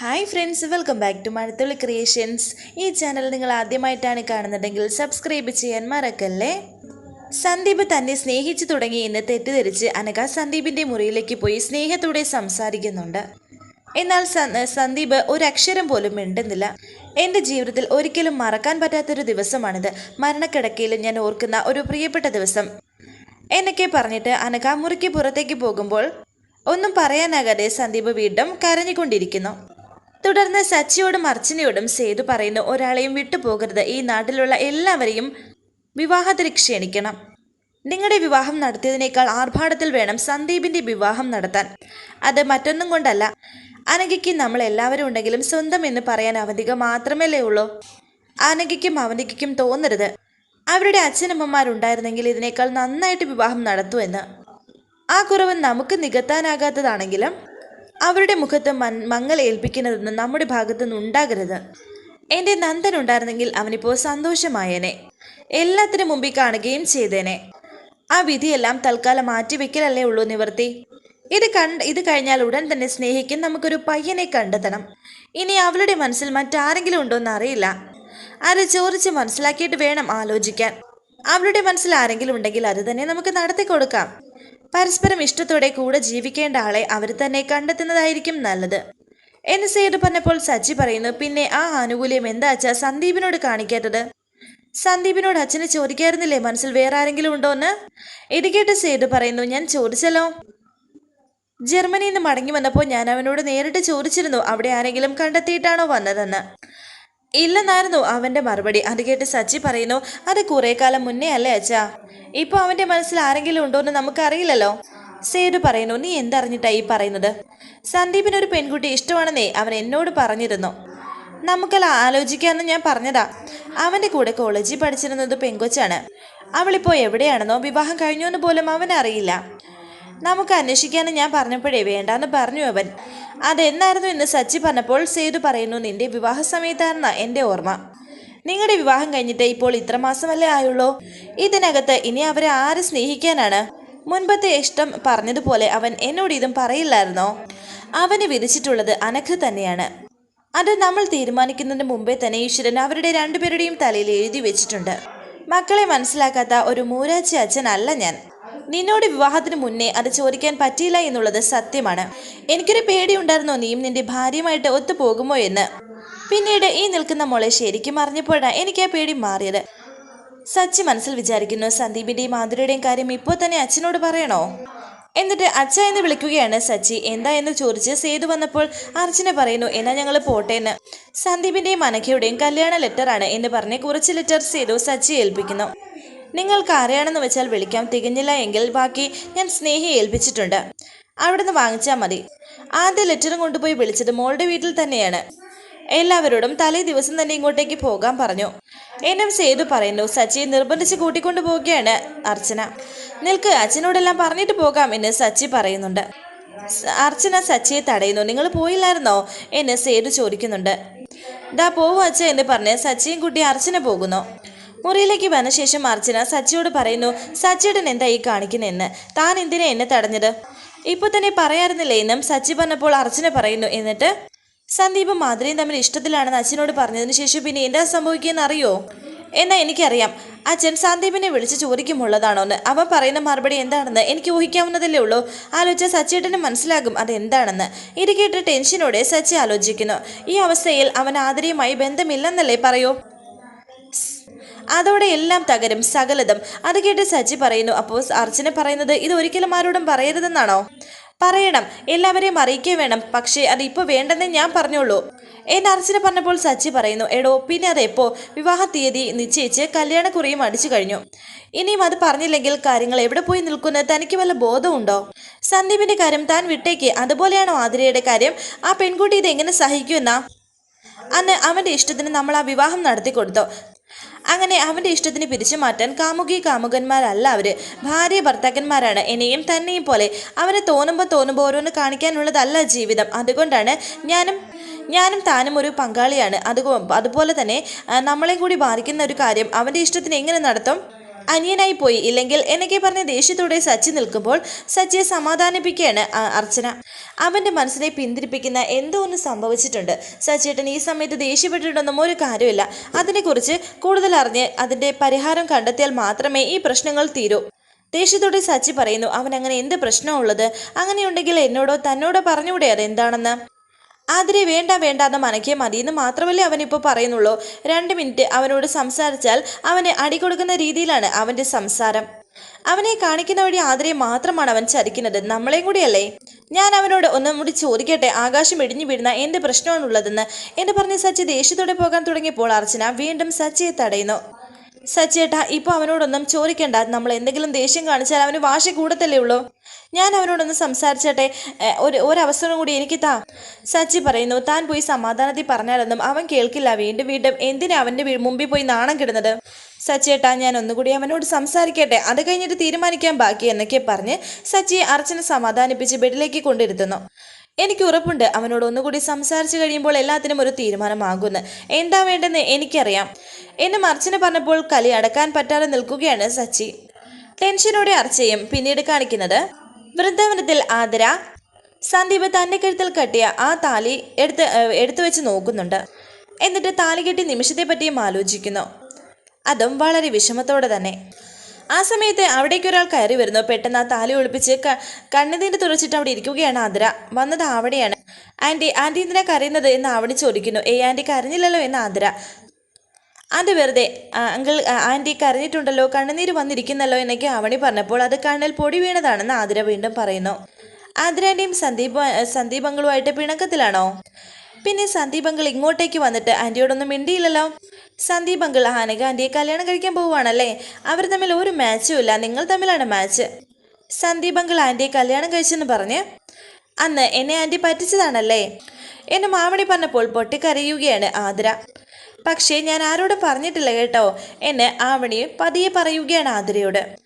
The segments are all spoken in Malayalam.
Hi friends welcome back to Mazhathulli creations ഈ ചാനൽ നിങ്ങൾ ആദ്യമായിട്ടാണ് കാണുന്നുണ്ടെങ്കിൽ സബ്സ്ക്രൈബ് ചെയ്യാൻ മറക്കല്ലേ? സന്ദീപ് തന്നെ സ്നേഹിച്ചു തുടങ്ങി എന്ന് തെറ്റിദ്ധരിച്ച് അനക സന്ദീപിന്റെ മുറിയിലേക്ക് പോയി സ്നേഹത്തോടെ സംസാരിക്കുന്നുണ്ട്. എന്നാൽ സന്ദീപ് ഒരക്ഷരം പോലും മിണ്ടുന്നില്ല. എന്റെ ജീവിതത്തിൽ ഒരിക്കലും മറക്കാൻ പറ്റാത്തൊരു ദിവസമാണിത്. മരണക്കിടക്കയിലും ഞാൻ ഓർക്കുന്ന ഒരു പ്രിയപ്പെട്ട ദിവസം. എന്നൊക്കെ പറഞ്ഞിട്ട് അനക മുറിക്ക് പുറത്തേക്ക് പോകുമ്പോൾ ഒന്നും പറയാനാകാതെ സന്ദീപ് വീണ്ടും കരഞ്ഞുകൊണ്ടിരിക്കുന്നു. തുടർന്ന് സച്ചിയോടും അർച്ചനയോടും സേതു പറയുന്നു ഒരാളെയും വിട്ടുപോകരുത്. ഈ നാട്ടിലുള്ള എല്ലാവരെയും വിവാഹത്തിന് ക്ഷണിക്കണം. നിങ്ങളുടെ വിവാഹം നടത്തിയതിനേക്കാൾ ആർഭാടത്തിൽ വേണം സന്ദീപിന്റെ വിവാഹം നടത്താൻ. അത് മറ്റൊന്നും കൊണ്ടല്ല. അനഘയ്ക്ക് നമ്മൾ എല്ലാവരും ഉണ്ടെങ്കിലും സ്വന്തം എന്ന് പറയാൻ അവന്തിക മാത്രമല്ലേ ഉള്ളൂ. അനഘയ്ക്കും അവന്തികയ്ക്കും തോന്നരുത്. അവരുടെ അച്ഛനമ്മമാരുണ്ടായിരുന്നെങ്കിൽ ഇതിനേക്കാൾ നന്നായിട്ട് വിവാഹം നടത്തുമെന്ന്. ആ കുറവ് നമുക്ക് നികത്താനാകാത്തതാണെങ്കിലും അവരുടെ മുഖത്ത് മൻ മങ്ങൽ ഏൽപ്പിക്കുന്നതൊന്നും നമ്മുടെ ഭാഗത്തുനിന്ന് ഉണ്ടാകരുത്. എന്റെ നന്ദൻ ഉണ്ടായിരുന്നെങ്കിൽ അവനിപ്പോൾ സന്തോഷമായേനെ. എല്ലാത്തിനും മുമ്പിൽ കാണുകയും ചെയ്തേനെ. ആ വിധിയെല്ലാം തൽക്കാലം മാറ്റിവെക്കലല്ലേ ഉള്ളൂ നിവർത്തി. ഇത് കണ്ട് ഇത് കഴിഞ്ഞാൽ ഉടൻ തന്നെ സ്നേഹിക്കാൻ നമുക്കൊരു പയ്യനെ കണ്ടെത്തണം. ഇനി അവളുടെ മനസ്സിൽ മറ്റാരെങ്കിലും ഉണ്ടോയെന്ന് അറിയില്ല. അത് ചോദിച്ച് മനസ്സിലാക്കിയിട്ട് വേണം ആലോചിക്കാൻ. അവളുടെ മനസ്സിൽ ആരെങ്കിലും ഉണ്ടെങ്കിൽ അത് തന്നെ നമുക്ക് നടത്തി കൊടുക്കാം പരസ്പരം ഇഷ്ടത്തോടെ കൂടെ ജീവിക്കേണ്ട ആളെ അവർ തന്നെ കണ്ടെത്തുന്നതായിരിക്കും നല്ലത്. എന്ന് സേതു പറഞ്ഞപ്പോൾ സച്ചി പറയുന്നു പിന്നെ ആ ആനുകൂല്യം എന്താ അച്ഛാ? സന്ദീപിനോട് കാണിക്കാത്തത്. സന്ദീപിനോട് അച്ഛനെ ചോദിക്കായിരുന്നില്ലേ? മനസ്സിൽ വേറെ ആരെങ്കിലും ഉണ്ടോന്ന്? ഇത് കേട്ട് സേതു പറയുന്നു ഞാൻ ചോദിച്ചല്ലോ. ജർമ്മനിയിൽ നിന്ന് മടങ്ങി വന്നപ്പോൾ ഞാൻ അവനോട് നേരിട്ട് ചോദിച്ചിരുന്നു അവിടെ ആരെങ്കിലും കണ്ടെത്തിയിട്ടാണോ വന്നതെന്ന്. ഇല്ലെന്നായിരുന്നു അവന്റെ മറുപടി. അത് കേട്ട് സച്ചി പറയുന്നു അത് കുറേ കാലം മുന്നേ അല്ലേ അച്ഛാ? ഇപ്പൊ അവന്റെ മനസ്സിൽ ആരെങ്കിലും ഉണ്ടോ എന്ന് നമുക്കറിയില്ലല്ലോ. സേതു പറയുന്നു നീ എന്തറിഞ്ഞിട്ടാ ഈ പറയുന്നത്? സന്ദീപിന് ഒരു പെൺകുട്ടി ഇഷ്ടമാണെന്നേ അവൻ എന്നോട് പറഞ്ഞിരുന്നു. നമുക്കെല്ലാം ആലോചിക്കാമെന്ന് ഞാൻ പറഞ്ഞതാ. അവന്റെ കൂടെ കോളേജിൽ പഠിച്ചിരുന്നത് പെങ്കൊച്ചാണ്. അവളിപ്പോൾ എവിടെയാണെന്നോ വിവാഹം കഴിഞ്ഞോന്ന് പോലും അവനറിയില്ല. നമുക്ക് അന്വേഷിക്കാന്ന് ഞാൻ പറഞ്ഞപ്പോഴേ വേണ്ടാന്ന് പറഞ്ഞു അവൻ. അതെന്നായിരുന്നു എന്ന് സച്ചി പറഞ്ഞപ്പോൾ സേതു പറയുന്നു നിന്റെ വിവാഹ സമയത്താണെന്ന എന്റെ ഓർമ്മ. നിങ്ങളുടെ വിവാഹം കഴിഞ്ഞിട്ട് ഇപ്പോൾ ഇത്ര മാസമല്ലേ ആയുള്ളൂ? ഇതിനകത്ത് ഇനി അവരെ ആരെ സ്നേഹിക്കാനാണ്? മുൻപത്തെ ഇഷ്ടം പറഞ്ഞതുപോലെ അവൻ എന്നോട് ഇതും പറയില്ലായിരുന്നോ? അവന് വിധിച്ചിട്ടുള്ളത് അനഘ തന്നെയാണ്. അത് നമ്മൾ തീരുമാനിക്കുന്നതിന് മുമ്പേ തന്നെ ഈശ്വരൻ അവരുടെ രണ്ടുപേരുടെയും തലയിൽ എഴുതി വെച്ചിട്ടുണ്ട്. മക്കളെ മനസ്സിലാക്കാത്ത ഒരു മൂരാച്ചി അച്ഛനല്ല ഞാൻ. നിന്നോട് വിവാഹത്തിന് മുന്നേ അത് ചോദിക്കാൻ പറ്റിയില്ല എന്നുള്ളത് സത്യമാണ്. എനിക്കൊരു പേടിയുണ്ടായിരുന്നോ? നീയും നിന്റെ ഭാര്യയുമായിട്ട് ഒത്തുപോകുമോ എന്ന്. പിന്നീട് ഈ നിൽക്കുന്ന മോളെ ശരിക്കും അറിഞ്ഞപ്പോഴാണ് എനിക്ക് ആ പേടി മാറിയത്. സച്ചി മനസ്സിൽ വിചാരിക്കുന്നു സന്ദീപിന്റെയും മാധുരയുടെയും കാര്യം ഇപ്പോൾ തന്നെ അച്ഛനോട് പറയണോ? എന്നിട്ട് അച്ഛ എന്ന് വിളിക്കുകയാണ് സച്ചി. എന്താ എന്ന് ചോദിച്ച് സേതു വന്നപ്പോൾ അർച്ചന പറയുന്നു എന്നാ ഞങ്ങൾ പോട്ടേന്ന്. സന്ദീപിന്റെയും അനഖയുടെയും കല്യാണ ലെറ്ററാണ് എന്ന് പറഞ്ഞ് കുറച്ച് ലെറ്റർ സേതു സച്ചി ഏൽപ്പിക്കുന്നു. നിങ്ങൾക്ക് ആരെയാണെന്ന് വെച്ചാൽ വിളിക്കാം തികഞ്ഞില്ല എങ്കിൽ ബാക്കി ഞാൻ സ്നേഹി ഏൽപ്പിച്ചിട്ടുണ്ട്. അവിടുന്ന് വാങ്ങിച്ചാൽ മതി. ആദ്യ ലെറ്ററും കൊണ്ടുപോയി വിളിച്ചത് മോളുടെ വീട്ടിൽ തന്നെയാണ്. എല്ലാവരോടും തലേ ദിവസം തന്നെ ഇങ്ങോട്ടേക്ക് പോകാൻ പറഞ്ഞു. എന്നും സേതു പറയുന്നു സച്ചി നിർബന്ധിച്ച് കൂട്ടിക്കൊണ്ടു പോവുകയാണ് അർച്ചന. നിൽക്ക് അച്ഛനോടെല്ലാം പറഞ്ഞിട്ട് പോകാം എന്ന് സച്ചി പറയുന്നുണ്ട്. അർച്ചന സച്ചിയെ തടയുന്നു നിങ്ങൾ പോയില്ലായിരുന്നോ? എന്ന് സേതു ചോദിക്കുന്നുണ്ട്. ദാ പോവൂ അച്ഛ എന്ന് പറഞ്ഞ് സച്ചിയും കുട്ടി അർച്ചന പോകുന്നു. മുറിയിലേക്ക് വന്ന ശേഷം അർച്ചന സച്ചിയോട് പറയുന്നു സച്ചിയുടെ എന്താ ഈ കാണിക്കുന്നതെന്ന്? താൻ എന്തിനാ എന്നെ തടഞ്ഞത്? ഇപ്പൊ തന്നെ പറയാറുന്നില്ലേ എന്നും സച്ചി പറഞ്ഞപ്പോൾ അർച്ചന പറയുന്നു എന്നിട്ട്? സന്ദീപും മാധുരിയും തമ്മിൽ ഇഷ്ടത്തിലാണെന്ന് അച്ഛനോട് പറഞ്ഞതിന് ശേഷം പിന്നെ എന്താ സംഭവിക്കുകയെന്ന് അറിയോ? എന്നാ എനിക്കറിയാം. അച്ഛൻ സന്ദീപിനെ വിളിച്ച് ചോദിക്കുമുള്ളതാണോ എന്ന് അവൻ പറയുന്ന മറുപടി എന്താണെന്ന് എനിക്ക് ഊഹിക്കാവുന്നതല്ലേ ഉള്ളൂ. ആലോചിച്ച സച്ചിയേട്ടന് മനസ്സിലാകും അതെന്താണെന്ന് ഇത് കേട്ട് ടെൻഷനോടെ സച്ചി ആലോചിക്കുന്നു. ഈ അവസ്ഥയിൽ അവൻ ആദരയുമായി ബന്ധമില്ലെന്നല്ലേ പറയൂ? അതോടെ എല്ലാം തകരും. സകലതും. അത് കേട്ട് സജി പറയുന്നു അപ്പോൾ അർച്ചന പറയുന്നത് ഇത് ഒരിക്കലും ആരോടും പറയരുതെന്നാണോ? പറയണം. എല്ലാവരെയും അറിയിക്കേ വേണം. പക്ഷേ അത് ഇപ്പോൾ വേണ്ടെന്നേ ഞാൻ പറഞ്ഞോളൂ. എന്നെ അർച്ചന പറഞ്ഞപ്പോൾ സച്ചി പറയുന്നു എടോ പിന്നെ അതെപ്പോ വിവാഹ തീയതി നിശ്ചയിച്ച് കല്യാണക്കുറിയും അടിച്ചു കഴിഞ്ഞു. ഇനിയും അത് പറഞ്ഞില്ലെങ്കിൽ കാര്യങ്ങൾ എവിടെ പോയി നിൽക്കുന്ന? തനിക്ക് വല്ല ബോധമുണ്ടോ സന്ദീപിന്റെ കാര്യം താൻ വിട്ടേക്ക്. അതുപോലെയാണോ ആതിരയുടെ കാര്യം? ആ പെൺകുട്ടി ഇത് എങ്ങനെ സഹിക്കുമെന്നാ? അന്ന് അവന്റെ ഇഷ്ടത്തിന് നമ്മൾ ആ വിവാഹം നടത്തി കൊടുത്തു അങ്ങനെ അവന്റെ ഇഷ്ടത്തിന് പിരിച്ചു മാറ്റാൻ കാമുകി കാമുകന്മാരല്ല അവർ ഭാര്യ ഭർത്താക്കന്മാരാണ്. എന്നെയും തന്നെയും പോലെ അവനെ തോന്നുമ്പോൾ തോന്നുമ്പോൾ ഓരോന്ന് കാണിക്കാനുള്ളതല്ല ജീവിതം. അതുകൊണ്ടാണ് ഞാനും ഞാനും താനും ഒരു പങ്കാളിയാണ്. അത് അതുപോലെ തന്നെ നമ്മളെയും നമ്മളെ കൂടി ബാധിക്കുന്ന ഒരു കാര്യം അവന്റെ ഇഷ്ടത്തിന് എങ്ങനെ നടത്തും? അനിയനായി പോയി ഇല്ലെങ്കിൽ എന്നൊക്കെ പറഞ്ഞ് ദേഷ്യത്തോടെ സച്ചി നിൽക്കുമ്പോൾ സച്ചിയെ സമാധാനിപ്പിക്കുകയാണ് അർച്ചന. അവന്റെ മനസ്സിനെ പിന്തിരിപ്പിക്കുന്ന എന്തോ ഒന്ന് സംഭവിച്ചിട്ടുണ്ട്. സച്ചിയേട്ടൻ ഈ സമയത്ത് ദേഷ്യപ്പെട്ടിട്ടൊന്നും ഒരു കാര്യമില്ല. അതിനെക്കുറിച്ച് കൂടുതൽ അറിഞ്ഞ് അതിന്റെ പരിഹാരം കണ്ടെത്തിയാൽ മാത്രമേ ഈ പ്രശ്നങ്ങൾ തീരൂ. ദേഷ്യത്തോടെ സച്ചി പറയുന്നു അവൻ അങ്ങനെ എന്ത് പ്രശ്നമുള്ളത് അങ്ങനെയുണ്ടെങ്കിൽ എന്നോടോ തന്നോടോ പറഞ്ഞുകൂടെ അതെന്താണെന്ന്? ആതിരെ വേണ്ട വേണ്ട എന്ന് മതി മതിയെന്ന് മാത്രമല്ലേ അവനിപ്പോൾ പറയുന്നുള്ളൂ. രണ്ട് മിനിറ്റ് അവനോട് സംസാരിച്ചാൽ അവനെ അടി കൊടുക്കുന്ന രീതിയിലാണ് അവന്റെ സംസാരം. അവനെ കാണിക്കുന്ന വഴി ആതിരെ മാത്രമാണ് അവൻ ചതിക്കുന്നത്. നമ്മളെയും കൂടിയല്ലേ? ഞാൻ അവനോട് ഒന്നും കൂടി ചോദിക്കട്ടെ. ആകാശം ഇടിഞ്ഞു വീഴുന്ന എന്ത് പ്രശ്നമാണുള്ളതെന്ന്? എന്ന് പറഞ്ഞ് സച്ചി ദേഷ്യത്തോടെ പോകാൻ തുടങ്ങിയപ്പോൾ അർച്ചന വീണ്ടും സച്ചിയെ തടയുന്നു. സച്ചേട്ടാ ഇപ്പോൾ അവനോടൊന്നും ചോദിക്കേണ്ട. നമ്മൾ എന്തെങ്കിലും ദേഷ്യം കാണിച്ചാൽ അവന് വാശി കൂടത്തല്ലേ ഉള്ളൂ. ഞാൻ അവനോടൊന്ന് സംസാരിച്ചട്ടെ. ഒരു ഒരവസരം കൂടി എനിക്ക് താ. സച്ചി പറയുന്നു താൻ പോയി സമാധാനത്തിൽ പറഞ്ഞാലൊന്നും അവൻ കേൾക്കില്ല. വീണ്ടും വീണ്ടും എന്തിനാ അവന്റെ മുമ്പിൽ പോയി നാണം കിടുന്നത്? സച്ചിയേട്ടാ ഞാൻ ഒന്നുകൂടി അവനോട് സംസാരിക്കട്ടെ. അത് കഴിഞ്ഞിട്ട് തീരുമാനിക്കാൻ ബാക്കി എന്നൊക്കെ പറഞ്ഞ് സച്ചിയെ അർച്ചന സമാധാനിപ്പിച്ച് ബെഡിലേക്ക് കൊണ്ടിരുത്തുന്നു എനിക്ക് ഉറപ്പുണ്ട് അവനോട് ഒന്നുകൂടി സംസാരിച്ചു കഴിയുമ്പോൾ എല്ലാത്തിനും ഒരു തീരുമാനമാകുന്നു എന്താ വേണ്ടെന്ന് എനിക്കറിയാം. എന്നും അർച്ചന പറഞ്ഞപ്പോൾ കലി അടക്കാൻ പറ്റാതെ നിൽക്കുകയാണ് സച്ചി. ടെൻഷനോടെ അർച്ചയും പിന്നീട് കാണിക്കുന്നത് വൃന്ദാവനത്തിൽ ആതിര സന്ദീപ് തന്റെ കഴുത്തിൽ കെട്ടിയ ആ താലി എടുത്ത് എടുത്തു വെച്ച് നോക്കുന്നുണ്ട്. എന്നിട്ട് താലി കെട്ടി നിമിഷത്തെ പറ്റിയും ആലോചിക്കുന്നു. അതും വളരെ വിഷമത്തോടെ തന്നെ. ആ സമയത്ത് അവിടേക്ക് ഒരാൾ കയറി വരുന്നു. പെട്ടെന്ന് ആ താലി ഒളിപ്പിച്ച് കണ്ണുനീര് തുറച്ചിട്ട് അവിടെ ഇരിക്കുകയാണ് ആതിര. വന്നത് അവിടെയാണ്. ആന്റി ആന്റി എന്തിനാ കരയുന്നത്? എന്ന് ആവണി ചോദിക്കുന്നു. ഏ ആന്റി കരഞ്ഞില്ലല്ലോ എന്ന് ആതിര അത് വെറുതെ അങ്കിൾ ആന്റി കരഞ്ഞിട്ടുണ്ടല്ലോ കണ്ണുനീര് വന്നിരിക്കുന്നല്ലോ എന്നൊക്കെ അവണി പറഞ്ഞപ്പോൾ അത് കണ്ണിൽ പൊടി വീണതാണെന്ന് ആതിര വീണ്ടും പറയുന്നു. ആതിരാന്റെയും സന്ദീപ് സന്ദീപ് അങ്കിളുമായിട്ട് പിണക്കത്തിലാണോ? പിന്നെ സന്ദീപ് അങ്കിൾ ഇങ്ങോട്ടേക്ക് വന്നിട്ട് ആന്റിയോടൊന്നും മിണ്ടിയില്ലല്ലോ? സന്ദീപ് അങ്കിൾ ഹാനക ആന്റിയെ കല്യാണം കഴിക്കാൻ പോവുകയാണല്ലേ? അവർ തമ്മിൽ ഒരു മാച്ചും ഇല്ല നിങ്ങൾ തമ്മിലാണ് മാച്ച്. സന്ദീപ് അങ്കിൾ ആന്റിയെ കല്യാണം കഴിച്ചെന്ന് പറഞ്ഞ് അന്ന് എന്നെ ആന്റി പറ്റിച്ചതാണല്ലേ? എന്നെ മാവണി പറഞ്ഞപ്പോൾ പൊട്ടിക്കരയുകയാണ് ആതിര. പക്ഷേ ഞാൻ ആരോടും പറഞ്ഞിട്ടില്ല കേട്ടോ. എന്നെ ആവണി പതിയെ പറയുകയാണ് ആതിരയോട്.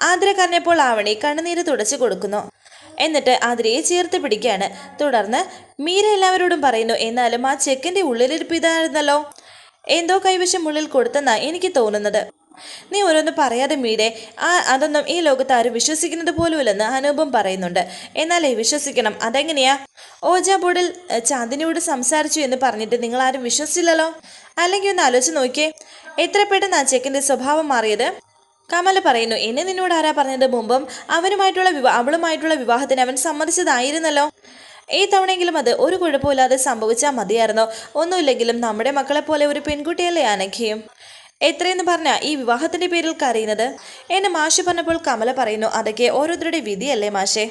ആതിര കരഞ്ഞപ്പോൾ ആവണി കണ്ണുനീര് തുടച്ചു കൊടുക്കുന്നു. എന്നിട്ട് ആതിരയെ ചേർത്ത് പിടിക്കുകയാണ്. തുടർന്ന് മീര എല്ലാവരോടും പറയുന്നു എന്നാലും ആ ചെക്കിന്റെ ഉള്ളിലിരിപ്പ് ഇതായിരുന്നല്ലോ. എന്തോ കൈവശം ഉള്ളിൽ കൊടുത്തെന്നാ എനിക്ക് തോന്നുന്നത്. നീ ഓരോന്ന് പറയാതെ മീരെ ആ അതൊന്നും ഈ ലോകത്ത് ആരും വിശ്വസിക്കുന്നത് പോലുമില്ലെന്ന് അനൂപം പറയുന്നുണ്ട്. എന്നാലേ വിശ്വസിക്കണം. അതെങ്ങനെയാ? ഓജാ ബോർഡിൽ ചാന്ദിനിയോട് സംസാരിച്ചു എന്ന് പറഞ്ഞിട്ട് നിങ്ങൾ ആരും വിശ്വസിച്ചില്ലല്ലോ? അല്ലെങ്കിൽ ഒന്ന് ആലോചിച്ച് നോക്കിയേ. എത്ര പെട്ടെന്ന് ആ സ്വഭാവം മാറിയത്? കമല പറയുന്നു എന്നെ നിന്നോട് ആരാ പറഞ്ഞത്? മുമ്പും അവനുമായിട്ടുള്ള വിവാ അവളുമായിട്ടുള്ള വിവാഹത്തിന് അവൻ സമ്മതിച്ചതായിരുന്നല്ലോ. ഈ തവണയെങ്കിലും അത് ഒരു കുഴപ്പമില്ലാതെ സംഭവിച്ചാൽ മതിയായിരുന്നോ? ഒന്നുമില്ലെങ്കിലും നമ്മുടെ മക്കളെ പോലെ ഒരു പെൺകുട്ടിയല്ലേ അനഘയും എത്രയെന്ന് പറഞ്ഞാൽ ഈ വിവാഹത്തിന്റെ പേരിൽ കരയുന്നത്? എന്നെ മാഷ് പറഞ്ഞപ്പോൾ കമല പറയുന്നു അതൊക്കെ ഓരോരുത്തരുടെ വിധിയല്ലേ മാഷേ.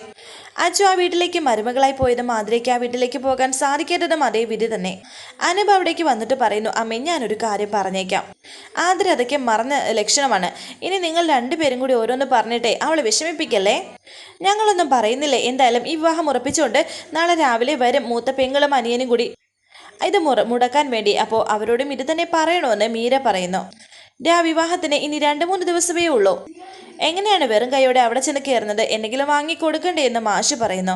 അച്ചു ആ വീട്ടിലേക്ക് മരുമകളായി പോയതും മാതിരയ്ക്ക് ആ വീട്ടിലേക്ക് പോകാൻ സാധിക്കേണ്ടതും അതേ വിധി തന്നെ. അനൂപ് അവിടേക്ക് വന്നിട്ട് പറയുന്നു അമ്മ ഞാനൊരു കാര്യം പറഞ്ഞേക്കാം. ആതിര അതൊക്കെ മറന്ന ലക്ഷണമാണ്. ഇനി നിങ്ങൾ രണ്ടുപേരും കൂടി ഓരോന്ന് പറഞ്ഞിട്ടേ അവളെ വിഷമിപ്പിക്കല്ലേ? ഞങ്ങളൊന്നും പറയുന്നില്ലേ. എന്തായാലും ഈ വിവാഹം ഉറപ്പിച്ചുകൊണ്ട് നാളെ രാവിലെ വരും. മൂത്ത പെങ്ങളും അനിയനും കൂടി ഇത് മുറ മുടക്കാൻ വേണ്ടി അപ്പോൾ അവരോടും ഇത് തന്നെ പറയണമെന്ന് മീര പറയുന്നു. ഡാ വിവാഹത്തിന് ഇനി രണ്ട് മൂന്ന് ദിവസമേ ഉള്ളൂ. എങ്ങനെയാണ് വെറും കൈയോടെ അവിടെ ചെന്ന് കയറുന്നത്? എന്തെങ്കിലും വാങ്ങിക്കൊടുക്കണ്ടേ എന്ന് മാഷ് പറയുന്നു.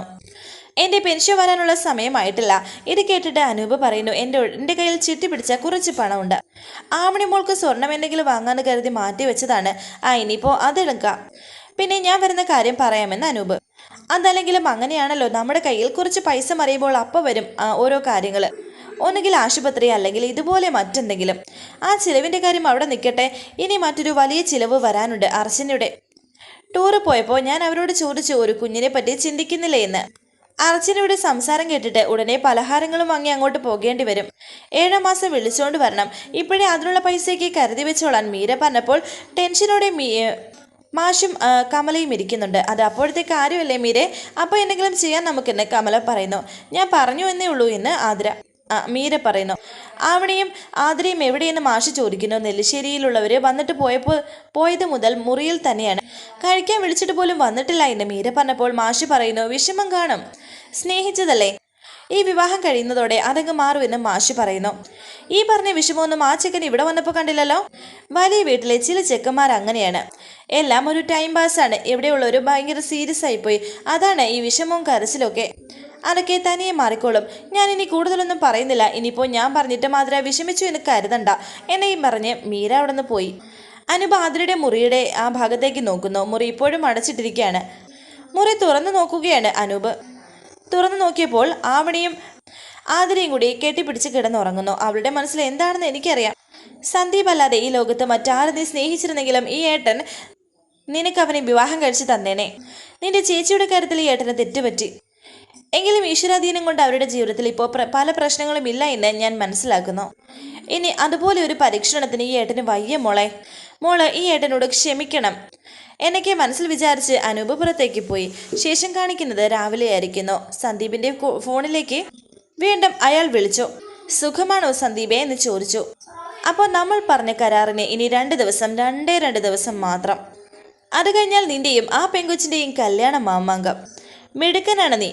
എന്റെ പെൻഷൻ വരാനുള്ള സമയമായിട്ടില്ല. ഇത് കേട്ടിട്ട് അനൂപ് പറയുന്നു എന്റെ എന്റെ കയ്യിൽ ചിട്ടി പിടിച്ച കുറച്ച് പണമുണ്ട്. ആമണി മോൾക്ക് സ്വർണം എന്തെങ്കിലും വാങ്ങാന്ന് കരുതി മാറ്റി വെച്ചതാണ്. ആ ഇനിയിപ്പോൾ അതെടുക്കാം പിന്നെ ഞാൻ വരുന്ന കാര്യം പറയാമെന്ന് അനൂപ്. അതല്ലെങ്കിലും അങ്ങനെയാണല്ലോ നമ്മുടെ കയ്യിൽ കുറച്ച് പൈസ മറിയുമ്പോൾ അപ്പം വരും ഓരോ കാര്യങ്ങൾ ഒന്നുകിൽ ആശുപത്രി അല്ലെങ്കിൽ ഇതുപോലെ മറ്റെന്തെങ്കിലും. ആ ചിലവിന്റെ കാര്യം അവിടെ നിൽക്കട്ടെ. ഇനി മറ്റൊരു വലിയ ചിലവ് വരാനുണ്ട് അർച്ചനയുടെ. ടൂറ് പോയപ്പോൾ ഞാൻ അവരോട് ചോദിച്ചു ഒരു കുഞ്ഞിനെ പറ്റി ചിന്തിക്കുന്നില്ലേ എന്ന്? അർച്ചനയുടെ സംസാരം കേട്ടിട്ട് ഉടനെ പലഹാരങ്ങളും വാങ്ങി അങ്ങോട്ട് പോകേണ്ടി വരും. ഏഴാം മാസം വിളിച്ചുകൊണ്ട് വരണം. ഇപ്പോഴേ അതിനുള്ള പൈസയ്ക്ക് കരുതി വെച്ചോളാൻ മീര പറഞ്ഞപ്പോൾ ടെൻഷനോടെ മീ മാഷും കമലയും ഇരിക്കുന്നുണ്ട്. അത് അപ്പോഴത്തെ കാര്യമല്ലേ മീരെ? അപ്പോൾ എന്തെങ്കിലും ചെയ്യാൻ നമുക്കെന്ന് കമല പറയുന്നു. ഞാൻ പറഞ്ഞു എന്നേ ഉള്ളൂ എന്ന് ആതിര. മീര പറയുന്നു. ആവണിയും ആതിരയും എവിടെയെന്ന് മാഷ് ചോദിക്കുന്നു. നെല്ലിശ്ശേരിയിലുള്ളവർ വന്നിട്ട് പോയപ്പോൾ പോയത് മുതൽ മുറിയിൽ തന്നെയാണ്. കഴിക്കാൻ വിളിച്ചിട്ട് പോലും വന്നിട്ടില്ല എന്ന് മീര പറഞ്ഞപ്പോൾ മാഷ് പറയുന്നു വിഷമം കാണും. സ്നേഹിച്ചതല്ലേ? ഈ വിവാഹം കഴിയുന്നതോടെ അതങ്ങ് മാറുമെന്ന് മാഷി പറയുന്നു. ഈ പറഞ്ഞ വിഷമമൊന്നും ആ ചെക്കൻ ഇവിടെ വന്നപ്പോൾ കണ്ടില്ലല്ലോ? വലിയ വീട്ടിലെ ചില ചെക്കന്മാർ അങ്ങനെയാണ്. എല്ലാം ഒരു ടൈം പാസ്സാണ് ഇവിടെയുള്ളവർ ഭയങ്കര സീരിയസ് ആയിപ്പോയി. അതാണ് ഈ വിഷമവും കരച്ചിലൊക്കെ. അതൊക്കെ തനിയെ മാറിക്കോളും. ഞാൻ ഇനി കൂടുതലൊന്നും പറയുന്നില്ല. ഇനിയിപ്പോൾ ഞാൻ പറഞ്ഞിട്ട് മാത്രമേ വിഷമിച്ചു എന്ന് കരുതണ്ട. എന്നെയും പറഞ്ഞ് മീര അവിടെ നിന്ന് പോയി. അനുപ ആതിരയുടെ മുറിയുടെ ആ ഭാഗത്തേക്ക് നോക്കുന്നു. മുറി ഇപ്പോഴും അടച്ചിട്ടിരിക്കുകയാണ്. മുറി തുറന്നു നോക്കുകയാണ് അനൂപ്. തുറന്നു നോക്കിയപ്പോൾ ആവണിയും ആതിരയും കൂടി കെട്ടിപ്പിടിച്ച് കിടന്നുറങ്ങുന്നു. അവളുടെ മനസ്സിൽ എന്താണെന്ന് എനിക്കറിയാം. സന്ദീപ് അല്ലാതെ ഈ ലോകത്ത് മറ്റാരും നീ സ്നേഹിച്ചിരുന്നെങ്കിലും ഈ ഏട്ടൻ നിനക്ക് അവനെ വിവാഹം കഴിച്ചു തന്നേനെ. നിന്റെ ചേച്ചിയുടെ കാര്യത്തിൽ ഈ ഏട്ടന് തെറ്റുപറ്റി. എങ്കിലും ഈശ്വരാധീനം കൊണ്ട് അവരുടെ ജീവിതത്തിൽ ഇപ്പോൾ പല പ്രശ്നങ്ങളും ഇല്ല എന്ന് ഞാൻ മനസ്സിലാക്കുന്നു. ഇനി അതുപോലെ ഒരു പരീക്ഷണത്തിന് ഈ ഏട്ടന് വയ്യ മോളെ. മോൾ ഈ ഏട്ടനോട് ക്ഷമിക്കണം. എന്നൊക്കെ മനസ്സിൽ വിചാരിച്ച് അനൂപ് പുറത്തേക്ക് പോയി. ശേഷം കാണിക്കുന്നത് രാവിലെ ആയിരിക്കുന്നു. സന്ദീപിന്റെ ഫോണിലേക്ക് വീണ്ടും അയാൾ വിളിച്ചു. സുഖമാണോ സന്ദീപേ? എന്ന് ചോദിച്ചു. അപ്പോൾ നമ്മൾ പറഞ്ഞ കരാറിന് ഇനി രണ്ട് ദിവസം രണ്ടേ രണ്ട് ദിവസം മാത്രം. അത് കഴിഞ്ഞാൽ നിന്റെയും ആ പെങ്കൊച്ചിന്റെയും കല്യാണ മാമാങ്കം മിടുക്കനാണ് നീ.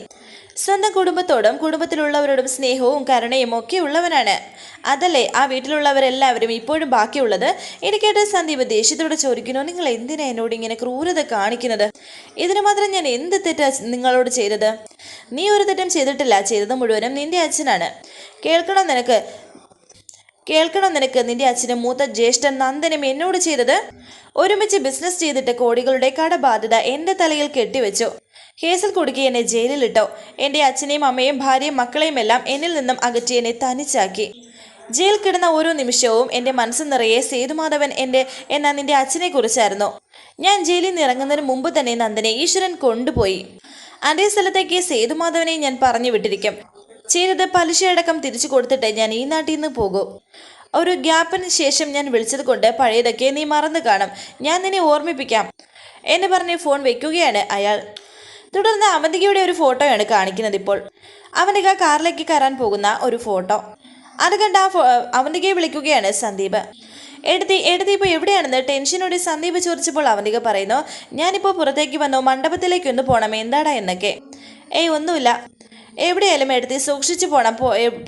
സ്വന്തം കുടുംബത്തോടും കുടുംബത്തിലുള്ളവരോടും സ്നേഹവും കരുണയും ഒക്കെ ഉള്ളവനാണ്. അതല്ലേ ആ വീട്ടിലുള്ളവരെല്ലാവരും ഇപ്പോഴും ബാക്കിയുള്ളത്? എനിക്കേട്ട് സന്ദീപ് ദേഷ്യത്തോടെ ചോദിക്കുന്നു നിങ്ങൾ എന്തിനാ എന്നോട് ഇങ്ങനെ ക്രൂരത കാണിക്കുന്നത്? ഇതിനു മാത്രം ഞാൻ എന്ത് തെറ്റാ നിങ്ങളോട് ചെയ്തത്? നീ ഒരു തെറ്റും ചെയ്തിട്ടില്ല. ചെയ്തത് മുഴുവനും നിന്റെ അച്ഛനാണ്. കേൾക്കണം നിനക്ക്. കേൾക്കണം നിനക്ക്. നിന്റെ അച്ഛനും മൂത്ത ജ്യേഷ്ഠൻ നന്ദനും എന്നോട് ചെയ്തത്? ഒരുമിച്ച് ബിസിനസ് ചെയ്തിട്ട് കോടികളുടെ കടബാധ്യത എന്റെ തലയിൽ കെട്ടിവെച്ചു. കേസിൽ കുടുക്കി എന്നെ ജയിലിലിട്ടോ. എന്റെ അച്ഛനെയും അമ്മയും ഭാര്യയും മക്കളെയും എല്ലാം എന്നിൽ നിന്നും അകറ്റി എന്നെ തനിച്ചാക്കി. ജയിൽ കിടന്ന ഓരോ നിമിഷവും എന്റെ മനസ്സ് നിറയെ സേതുമാധവൻ എന്റെ എന്ന നിന്റെ അച്ഛനെ കുറിച്ചായിരുന്നു. ഞാൻ ജയിലിൽ നിന്ന് ഇറങ്ങുന്നതിന് മുമ്പ് തന്നെ നന്ദനെ ഈശ്വരൻ കൊണ്ടുപോയി. അതേ സ്ഥലത്തേക്ക് സേതുമാധവനെ ഞാൻ പറഞ്ഞു വിട്ടിരിക്കും. ചെയ്തത് പലിശയടക്കം തിരിച്ചു കൊടുത്തിട്ട് ഞാൻ ഈ നാട്ടിൽ നിന്ന് പോകൂ. ഒരു ഗ്യാപ്പിന് ശേഷം ഞാൻ വിളിച്ചത് കൊണ്ട് പഴയതൊക്കെ നീ മറന്നു കാണും. ഞാൻ നിന്നെ ഓർമ്മിപ്പിക്കാം. എന്ന് പറഞ്ഞ് ഫോൺ വെക്കുകയാണ് അയാൾ. തുടർന്ന് അവന്തികയുടെ ഒരു ഫോട്ടോയാണ് കാണിക്കുന്നത് ഇപ്പോൾ. അവന്തിക കാറിലേക്ക് കയറാൻ പോകുന്ന ഒരു ഫോട്ടോ. അത് കണ്ട് ആ അവന്തികയെ വിളിക്കുകയാണ് സന്ദീപ്. എടുത്തി എടുത്തി ഇപ്പോൾ എവിടെയാണെന്ന് ടെൻഷനോടെ സന്ദീപ് ചോദിച്ചപ്പോൾ അവന്തിക പറയുന്നു ഞാനിപ്പോൾ പുറത്തേക്ക് വന്നു മണ്ഡപത്തിലേക്ക് ഒന്ന് പോകണം എന്താടാ എന്നൊക്കെ. ഏയ് ഒന്നുമില്ല. എവിടെയായാലും എടുത്ത് സൂക്ഷിച്ചു പോകണം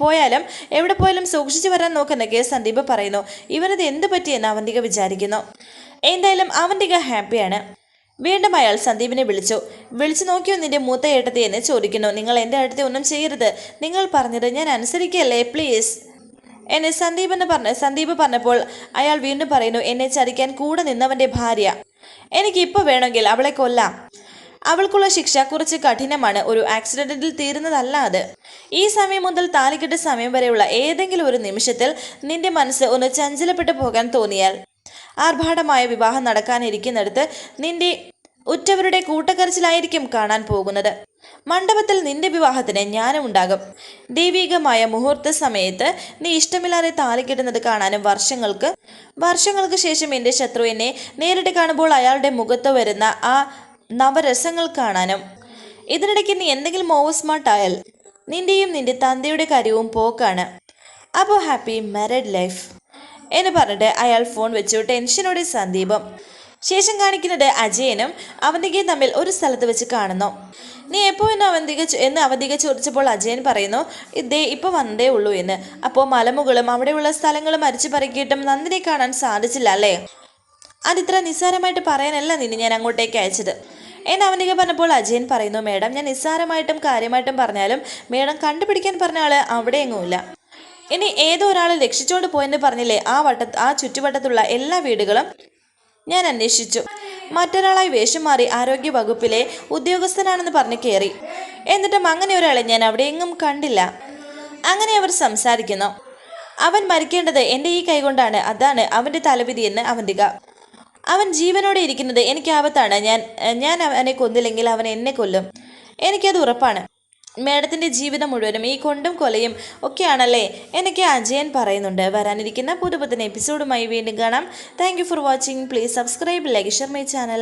പോയാലും എവിടെ പോയാലും സൂക്ഷിച്ചു വരാൻ നോക്കുന്നൊക്കെ സന്ദീപ് പറയുന്നു. ഇവനത് എന്ത് പറ്റിയെന്ന് അവന്തിക വിചാരിക്കുന്നു. എന്തായാലും അവന്തിക ഹാപ്പിയാണ് വീണ്ടും അയാൾ സന്ദീപിനെ വിളിച്ചു. വിളിച്ചു നോക്കിയോ നിന്റെ മൂത്ത ഏട്ടത്തി? എന്ന് ചോദിക്കുന്നു. നിങ്ങൾ എന്റെ അടുത്ത് ഒന്നും ചെയ്യരുത്. നിങ്ങൾ പറഞ്ഞത് ഞാൻ അനുസരിക്കല്ലേ പ്ലീസ്? എന്നെ സന്ദീപ് എന്ന് പറഞ്ഞ സന്ദീപ് പറഞ്ഞപ്പോൾ അയാൾ വീണ്ടും പറയുന്നു എന്നെ ചതിക്കാൻ കൂടെ നിന്നവന്റെ ഭാര്യ. എനിക്കിപ്പോൾ വേണമെങ്കിൽ അവളെ കൊല്ലാം. അവൾക്കുള്ള ശിക്ഷ കുറച്ച് കഠിനമാണ്. ഒരു ആക്സിഡന്റിൽ തീരുന്നതല്ല അത്. ഈ സമയം മുതൽ താലിക്കെട്ട് സമയം വരെയുള്ള ഏതെങ്കിലും ഒരു നിമിഷത്തിൽ നിന്റെ മനസ്സ് ഒന്ന് ചഞ്ചലപ്പെട്ടു പോകാൻ തോന്നിയാൽ ആർഭാടമായ വിവാഹം നടക്കാനിരിക്കുന്നിടത്ത് നിന്റെ ഉറ്റവരുടെ കൂട്ടക്കരച്ചിലായിരിക്കും കാണാൻ പോകുന്നത്. മണ്ഡപത്തിൽ നിന്റെ വിവാഹത്തിന് ഞാനും ഉണ്ടാകും ദൈവികമായ മുഹൂർത്ത സമയത്ത് നീ ഇഷ്ടമില്ലാതെ താലി കെട്ടുന്നത് കാണാനും വർഷങ്ങൾക്ക് വർഷങ്ങൾക്ക് ശേഷം എന്റെ ശത്രു എന്നെ നേരിട്ട് കാണുമ്പോൾ അയാളുടെ മുഖത്ത് വരുന്ന ആ നവരസങ്ങൾ കാണാനും. ഇതിനിടയ്ക്ക് നീ എന്തെങ്കിലും ഓവർ സ്മാർട്ട് നിന്റെയും നിന്റെ തന്തയുടെ കാര്യവും പോക്കാണ്. അപ്പോൾ ഹാപ്പി മാരീഡ് ലൈഫ്. എന്ന് പറഞ്ഞിട്ട് അയാൾ ഫോൺ വെച്ചു. ടെൻഷനോടെ സന്ദീപം. ശേഷം കാണിക്കുന്നത് അജയനും അവന്തികയും തമ്മിൽ ഒരു സ്ഥലത്ത് വെച്ച് കാണുന്നു. നീ എപ്പോ എന്ന് അവന്തിക എന്ന് അവന്തിക ചോദിച്ചപ്പോൾ അജയൻ പറയുന്നു ഇതേ ഇപ്പൊ വന്നതേ ഉള്ളൂ എന്ന്. അപ്പോൾ മലമുകളും അവിടെയുള്ള സ്ഥലങ്ങളും അരിച്ചു പറക്കിയിട്ടും നന്ദിനെ കാണാൻ സാധിച്ചില്ല അല്ലേ? അതിത്ര നിസ്സാരമായിട്ട് പറയാനല്ല നിന്നെ ഞാൻ അങ്ങോട്ടേക്ക് അയച്ചത്. എന്ന് അവനിക പറഞ്ഞപ്പോൾ അജയൻ പറയുന്നു മേഡം ഞാൻ നിസ്സാരമായിട്ടും കാര്യമായിട്ടും പറഞ്ഞാലും മേഡം കണ്ടുപിടിക്കാൻ പറഞ്ഞ അവിടെ എങ്ങുമില്ല ഇനി ഏതോ ഒരാളെ രക്ഷിച്ചോണ്ട് പോയെന്ന് പറഞ്ഞില്ലേ ആ വട്ട ആ ചുറ്റുവട്ടത്തുള്ള എല്ലാ വീടുകളും ഞാൻ അന്വേഷിച്ചു. മറ്റൊരാളായി വേഷം മാറി ആരോഗ്യ വകുപ്പിലെ ഉദ്യോഗസ്ഥനാണെന്ന് പറഞ്ഞ് കയറി എന്നിട്ടും അങ്ങനെ ഒരാളെ ഞാൻ അവിടെ എങ്ങും കണ്ടില്ല. അങ്ങനെ അവർ സംസാരിക്കുന്നു. അവൻ മരിക്കേണ്ടത് എന്റെ ഈ കൈകൊണ്ടാണ് അതാണ് അവന്റെ തലവിധിയെന്ന് അവന്തിക. അവൻ ജീവനോടെ ഇരിക്കുന്നത് എനിക്ക് ആപത്താണ്. ഞാൻ ഞാൻ അവനെ കൊന്നില്ലെങ്കിൽ അവൻ എന്നെ കൊല്ലും. എനിക്കത് ഉറപ്പാണ്. മേഡത്തിന്റെ ജീവിതം മുഴുവനും ഈ കൊണ്ടും കൊലയും ഒക്കെയാണല്ലേ? എന്നൊക്കെ അജയൻ പറയുന്നുണ്ട്. വരാനിരിക്കുന്ന പുതുപുത്തൻ എപ്പിസോഡുമായി വീണ്ടും കാണാം. Thank for watching please subscribe like share my channel